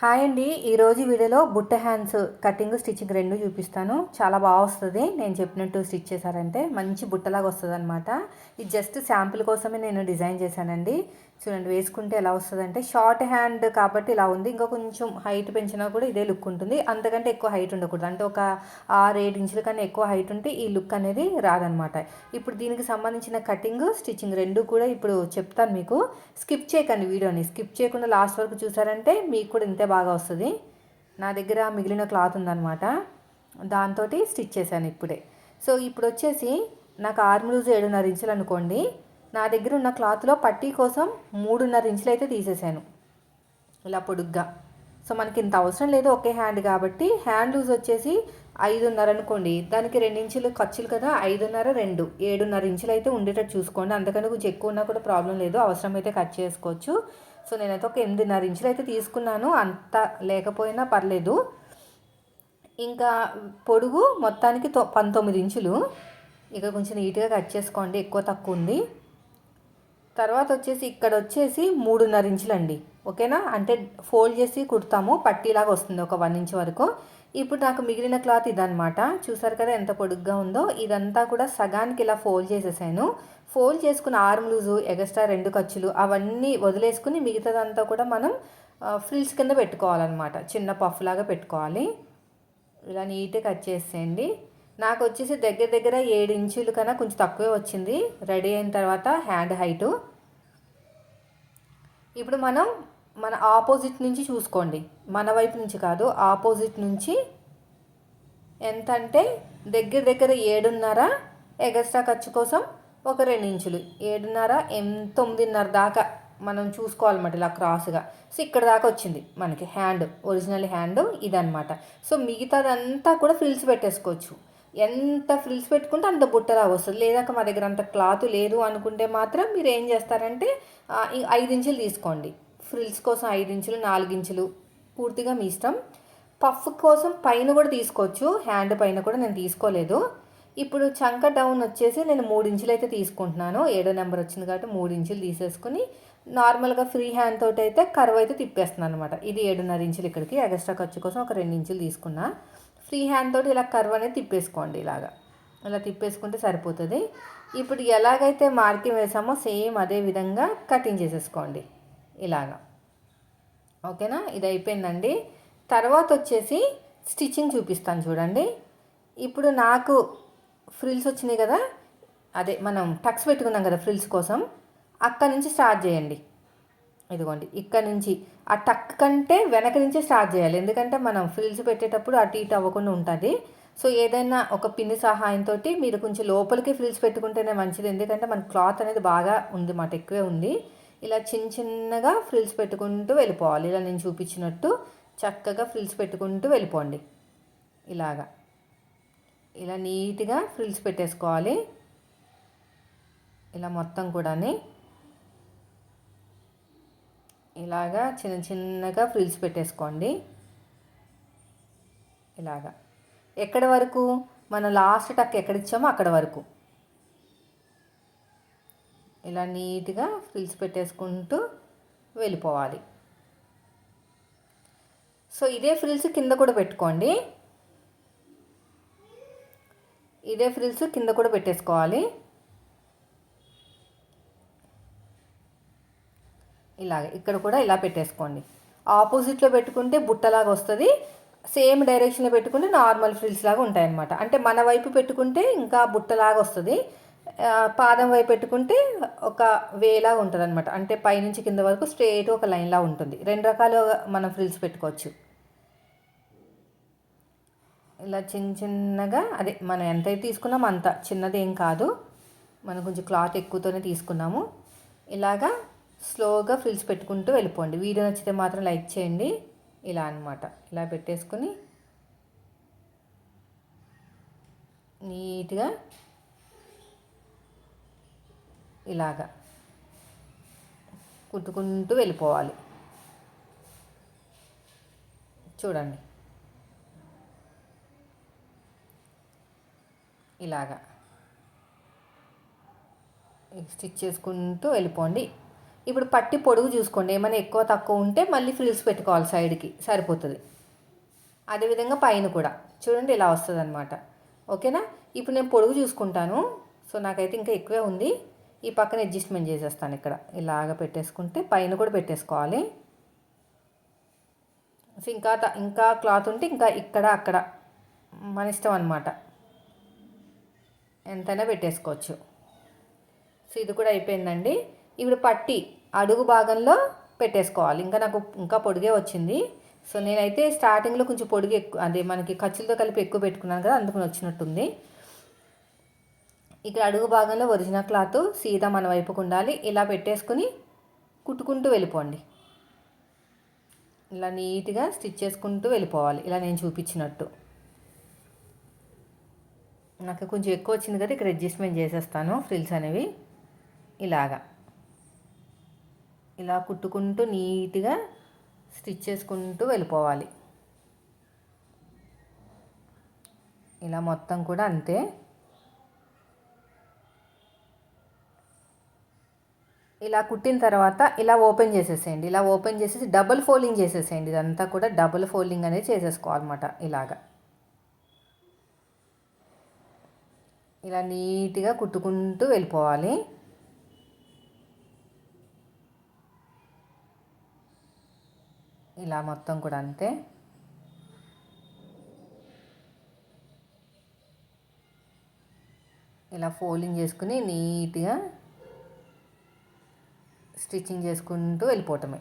Hi అండి. ఈరోజు వీడియోలో బుట్ట హ్యాండ్స్ కటింగ్ స్టిచ్చింగ్ రెండు చూపిస్తాను. చాలా బాగా వస్తుంది. నేను చెప్పినట్టు స్టిచ్ చేశారంటే మంచి బుట్టలాగా వస్తుంది అనమాట ఇది జస్ట్ శాంపుల్ కోసమే నేను డిజైన్ చేశానండి. చూడండి వేసుకుంటే ఎలా వస్తుంది అంటే షార్ట్ హ్యాండ్ కాబట్టి ఇలా ఉంది. ఇంకా కొంచెం హైట్ పెంచినా కూడా ఇదే లుక్ ఉంటుంది. అంతకంటే ఎక్కువ హైట్ ఉండకూడదు. అంటే ఒక ఆరు ఏడు ఇంచుల కన్నా ఎక్కువ హైట్ ఉంటే ఈ లుక్ అనేది రాదనమాట. ఇప్పుడు దీనికి సంబంధించిన కటింగ్ స్టిచ్చింగ్ రెండు కూడా ఇప్పుడు చెప్తాను మీకు. స్కిప్ చేయకండి వీడియోని. స్కిప్ చేయకుండా లాస్ట్ వరకు చూసారంటే మీకు కూడా ఇంతే బాగా వస్తుంది. నా దగ్గర మిగిలిన క్లాత్ ఉందన్నమాట దాంతో స్టిచ్ చేశాను ఇప్పుడే. సో ఇప్పుడు వచ్చేసి నాకు ఆర్మ్ లూజ్ ఏడున్నర ఇంచులు అనుకోండి. నా దగ్గర ఉన్న క్లాత్లో పట్టీ కోసం మూడున్నర ఇంచులు అయితే తీసేసాను. ఇలా పొడుగ్గా. సో మనకి ఇంత అవసరం లేదు ఒకే హ్యాండ్ కాబట్టి హ్యాండ్ లూజ్ వచ్చేసి ఐదున్నర అనుకోండి. దానికి రెండు ఇంచులు ఖర్చులు కదా ఐదున్నర రెండు. ఏడున్నర ఇంచులు అయితే ఉండేటట్టు చూసుకోండి. అందుకని కొంచెం ఎక్కువ ఉన్నా కూడా ప్రాబ్లం లేదు. అవసరం అయితే కట్ చేసుకోవచ్చు. సో నేనైతే ఒక ఎనిమిదిన్నర ఇంచులు అయితే తీసుకున్నాను. అంత లేకపోయినా పర్లేదు. ఇంకా పొడుగు మొత్తానికి తొ పంతొమ్మిది ఇంచులు. ఇక కొంచెం నీట్గా కట్ చేసుకోండి. ఎక్కువ తక్కువ ఉంది. తర్వాత వచ్చేసి ఇక్కడ వచ్చేసి మూడున్నర ఇంచులండి. ఓకేనా? అంటే ఫోల్డ్ చేసి కుడతాము. పట్టీలాగా వస్తుంది ఒక వన్ ఇంచ్ వరకు. ఇప్పుడు నాకు మిగిలిన క్లాత్ ఇదనమాట చూసారు కదా ఎంత పొడుగ్గా ఉందో? ఇదంతా కూడా సగానికి ఇలా ఫోల్డ్ చేసేసాను. ఫోల్డ్ చేసుకున్న ఆర్మ్ లూజు ఎగస్ట్రా రెండు ఖర్చులు అవన్నీ వదిలేసుకుని మిగతాదంతా కూడా మనం ఫ్రిల్స్ కింద పెట్టుకోవాలన్నమాట. చిన్న పఫ్ లాగా పెట్టుకోవాలి. ఇలా నీట్గా కట్ చేసేయండి. నాకు వచ్చేసి దగ్గర దగ్గర ఏడు ఇంచులు కన్నా కొంచెం తక్కువే వచ్చింది. రెడీ అయిన తర్వాత హ్యాండ్ హైటు. ఇప్పుడు మనం మన ఆపోజిట్ నుంచి చూసుకోండి. మన వైపు నుంచి కాదు ఆపోజిట్ నుంచి ఎంత అంటే దగ్గర దగ్గర ఏడున్నర ఎగస్ట్రా ఖర్చు కోసం ఒక రెండు ఇంచులు. ఏడున్నర ఎంత తొమ్మిదిన్నర దాకా మనం చూసుకోవాలన్నమాట ఇలా క్రాస్గా. సో ఇక్కడ దాకా వచ్చింది మనకి హ్యాండ్. ఒరిజినల్ హ్యాండ్ ఇదనమాట సో మిగతాదంతా కూడా ఫిల్స్ పెట్టేసుకోవచ్చు. ఎంత ఫ్రిల్స్ పెట్టుకుంటే అంత బుట్ట వస్తుంది. లేదాక మా దగ్గర అంత క్లాత్ లేదు అనుకుంటే మాత్రం మీరు ఏం చేస్తారంటే ఐదు ఇంచులు తీసుకోండి. ఫ్రిల్స్ కోసం ఐదు ఇంచులు నాలుగు ఇంచులు పూర్తిగా మీ ఇష్టం. పఫ్ కోసం పైన కూడా తీసుకోవచ్చు. హ్యాండ్ పైన కూడా నేను తీసుకోలేదు. ఇప్పుడు చంక డౌన్ వచ్చేసి నేను మూడు ఇంచులు అయితే తీసుకుంటున్నాను. ఏడో నెంబర్ వచ్చింది కాబట్టి మూడు ఇంచులు తీసేసుకుని నార్మల్గా ఫ్రీ హ్యాండ్ తోటి అయితే కర్వ్ అయితే తిప్పేస్తున్నాను అనమాట ఇది ఏడున్నర ఇంచులు ఇక్కడికి. ఎగస్ట్రా ఖర్చు కోసం ఒక రెండు ఇంచులు తీసుకున్నా. ఫ్రీ హ్యాండ్ తోటి ఇలా కర్వ్ అనేది తిప్పేసుకోండి ఇలాగా. ఇలా తిప్పేసుకుంటే సరిపోతుంది. ఇప్పుడు ఎలాగైతే మార్కింగ్ వేసామో సేమ్ అదే విధంగా కటింగ్ చేసేసుకోండి. ఇలాగా. ఓకేనా? ఇది అయిపోయిందండి. తర్వాత వచ్చేసి స్టిచ్చింగ్ చూపిస్తాను చూడండి. ఇప్పుడు నాకు ఫ్రిల్స్ వచ్చినాయి కదా? అదే మనం టక్స్ పెట్టుకున్నాం కదా ఫ్రిల్స్ కోసం. అక్కడ నుంచి స్టార్ట్ చేయండి. ఇదిగోండి ఇక్కడ నుంచి ఆ టక్ కంటే వెనక నుంచే స్టార్ట్ చేయాలి. ఎందుకంటే మనం ఫ్రిల్స్ పెట్టేటప్పుడు అటు ఇటు అవ్వకుండా ఉంటుంది. సో ఏదైనా ఒక పిన్ని సహాయంతో మీరు కొంచెం లోపలికి ఫ్రిల్స్ పెట్టుకుంటేనే మంచిది. ఎందుకంటే మన క్లాత్ అనేది బాగా ఉంది మాట ఎక్కువే ఉంది. ఇలా చిన్న చిన్నగా ఫ్రిల్స్ పెట్టుకుంటూ వెళ్ళిపోవాలి. ఇలా నేను చూపించినట్టు చక్కగా ఫ్రిల్స్ పెట్టుకుంటూ వెళ్ళిపోండి. ఇలాగా. ఇలా నీట్గా ఫ్రిల్స్ పెట్టేసుకోవాలి. ఇలా మొత్తం కూడాని ఇలాగా చిన్న చిన్నగా ఫ్రిల్స్ పెట్టేసుకోండి. ఇలాగా. ఎక్కడి వరకు? మన లాస్ట్ టక్ ఎక్కడ ఇచ్చామో అక్కడ వరకు. ఇలా నీట్గా ఫ్రిల్స్ పెట్టేసుకుంటూ వెళ్ళిపోవాలి. సో ఇదే ఫ్రిల్స్ కింద కూడా పెట్టుకోండి. ఇదే ఫ్రిల్స్ కింద కూడా పెట్టేసుకోవాలి. ఇలాగ ఇక్కడ కూడా ఇలా పెట్టేసుకోండి. ఆపోజిట్లో పెట్టుకుంటే బుట్టలాగా వస్తుంది. సేమ్ డైరెక్షన్లో పెట్టుకుంటే నార్మల్ ఫ్రిల్స్ లాగా ఉంటాయన్నమాట. అంటే మన వైపు పెట్టుకుంటే ఇంకా బుట్టలాగా వస్తుంది. పాదం వైపు పెట్టుకుంటే ఒక వేలాగా ఉంటుంది అనమాట అంటే పైనుంచి కింద వరకు స్ట్రేట్ ఒక లైన్లా ఉంటుంది. రెండు రకాలు మనం ఫ్రిల్స్ పెట్టుకోవచ్చు. ఇలా చిన్న చిన్నగా అదే మనం ఎంతైతే తీసుకున్నామో అంత. చిన్నదేం కాదు. మనం కొంచెం క్లాత్ ఎక్కువతోనే తీసుకున్నాము. ఇలాగా స్లోగా ఫ్రిల్స్ పెట్టుకుంటూ వెళ్ళిపోండి. వీడియో నచ్చితే మాత్రం లైక్ చేయండి. ఇలా అనమాట ఇలా పెట్టేసుకొని నీట్గా ఇలాగా కుట్టుకుంటూ వెళ్ళిపోవాలి. చూడండి. ఇలాగా. స్టిచ్ చేసుకుంటూ వెళ్ళిపోండి. ఇప్పుడు పట్టి పొడుగు చూసుకోండి. ఏమైనా ఎక్కువ తక్కువ ఉంటే మళ్ళీ ఫ్రిల్స్ పెట్టుకోవాలి సైడ్కి సరిపోతుంది. అదేవిధంగా పైన కూడా. చూడండి ఇలా వస్తుంది అనమాట ఓకేనా? ఇప్పుడు నేను పొడుగు చూసుకుంటాను. సో నాకైతే ఇంకా ఎక్కువే ఉంది. ఈ పక్కన అడ్జస్ట్మెంట్ చేసేస్తాను ఇక్కడ. ఇలాగ పెట్టేసుకుంటే పైన కూడా పెట్టేసుకోవాలి. సో ఇంకా ఇంకా క్లాత్ ఉంటే ఇంకా ఇక్కడ అక్కడ. మన ఇష్టం అనమాట ఎంతైనా పెట్టేసుకోవచ్చు. సో ఇది కూడా అయిపోయిందండి. ఇప్పుడు పట్టి. అడుగు భాగంలో పెట్టేసుకోవాలి. ఇంకా నాకు ఇంకా పొడిగే వచ్చింది. సో నేనైతే స్టార్టింగ్లో కొంచెం పొడిగి ఎక్కువ అదే మనకి ఖర్చులతో కలిపి ఎక్కువ పెట్టుకున్నాను కదా అందుకని వచ్చినట్టుంది ఇక్కడ అడుగు భాగంలో ఒరిజినల్ క్లాత్ సీదా మన వైపుకు ఉండాలి. ఇలా పెట్టేసుకుని కుట్టుకుంటూ వెళ్ళిపోండి. ఇలా నీట్గా స్టిచ్ చేసుకుంటూ వెళ్ళిపోవాలి. ఇలా నేను చూపించినట్టు. నాకు కొంచెం ఎక్కువ వచ్చింది కదా ఇక్కడ అడ్జస్ట్మెంట్ చేసేస్తాను ఫ్రిల్స్ అనేవి. ఇలాగా. ఇలా కుట్టుకుంటూ నీట్గా స్టిచ్ చేసుకుంటూ వెళ్ళిపోవాలి. ఇలా మొత్తం కూడా అంతే. ఇలా కుట్టిన తర్వాత ఇలా ఓపెన్ చేసేసేయండి. ఇలా ఓపెన్ చేసేసి డబుల్ ఫోల్డింగ్ చేసేసేయండి. ఇదంతా కూడా డబుల్ ఫోల్డింగ్ అనేది చేసేసుకోవాలన్నమాట ఇలాగా. ఇలా నీట్గా కుట్టుకుంటూ వెళ్ళిపోవాలి. ఇలా మొత్తం కూడా అంతే. ఇలా ఫోల్డింగ్ చేసుకుని నీట్గా స్టిచ్చింగ్ చేసుకుంటూ వెళ్ళిపోవటమే.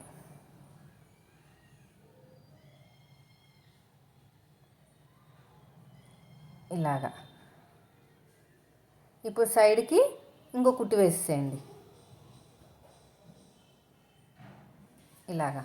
ఇలాగా. ఇప్పుడు సైడ్కి ఇంకో కుట్టు వేసేయండి ఇలాగా.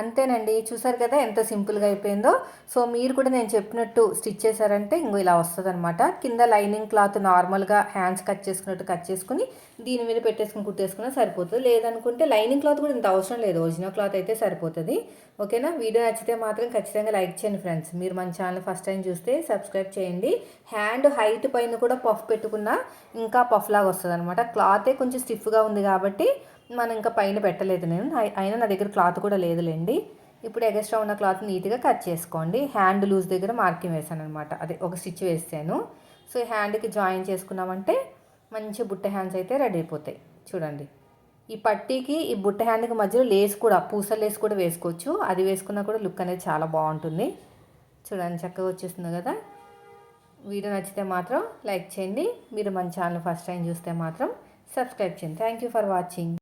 అంతేనండి. చూసారు కదా ఎంత సింపుల్గా అయిపోయిందో. సో మీరు కూడా నేను చెప్పినట్టు స్టిచ్ చేశారంటే ఇంకో ఇలా వస్తుంది అనమాట కింద లైనింగ్ క్లాత్ నార్మల్గా హ్యాండ్స్ కట్ చేసుకున్నట్టు కట్ చేసుకుని దీని మీద పెట్టేసుకుని కుట్టేసుకున్నా సరిపోతుంది. లేదనుకుంటే లైనింగ్ క్లాత్ కూడా ఇంత అవసరం లేదు. ఒరిజినల్ క్లాత్ అయితే సరిపోతుంది. ఓకేనా? వీడియో నచ్చితే మాత్రం ఖచ్చితంగా లైక్ చేయండి ఫ్రెండ్స్. మీరు మన ఛానల్ ఫస్ట్ టైం చూస్తే సబ్స్క్రైబ్ చేయండి. హ్యాండ్ హైట్ పైన కూడా పఫ్ పెట్టుకున్నా ఇంకా పఫ్ లాగా వస్తుంది అనమాట క్లాతే కొంచెం స్టిఫ్గా ఉంది కాబట్టి మనం ఇంకా పైన పెట్టలేదు నేను. అయినా నా దగ్గర క్లాత్ కూడా లేదులేండి. ఇప్పుడు ఎగస్ట్రా ఉన్న క్లాత్ నీట్గా కట్ చేసుకోండి. హ్యాండ్ లూజ్ దగ్గర మార్కింగ్ వేసాను అనమాట అదే ఒక స్టిచ్ వేసాను. సో ఈ హ్యాండ్కి జాయిన్ చేసుకున్నామంటే మంచి బుట్ట హ్యాండ్స్ అయితే రెడీ అయిపోతాయి. చూడండి. ఈ పట్టీకి ఈ బుట్ట హ్యాండ్కి మధ్యలో లేస్ కూడా పూసలు లేస్ కూడా వేసుకోవచ్చు. అది వేసుకున్నా కూడా లుక్ అనేది చాలా బాగుంటుంది. చూడండి చక్కగా వచ్చేస్తుంది కదా. వీడియో నచ్చితే మాత్రం లైక్ చేయండి. మీరు మన ఛానల్ ఫస్ట్ టైం చూస్తే మాత్రం సబ్స్క్రైబ్ చేయండి. Thank you for watching.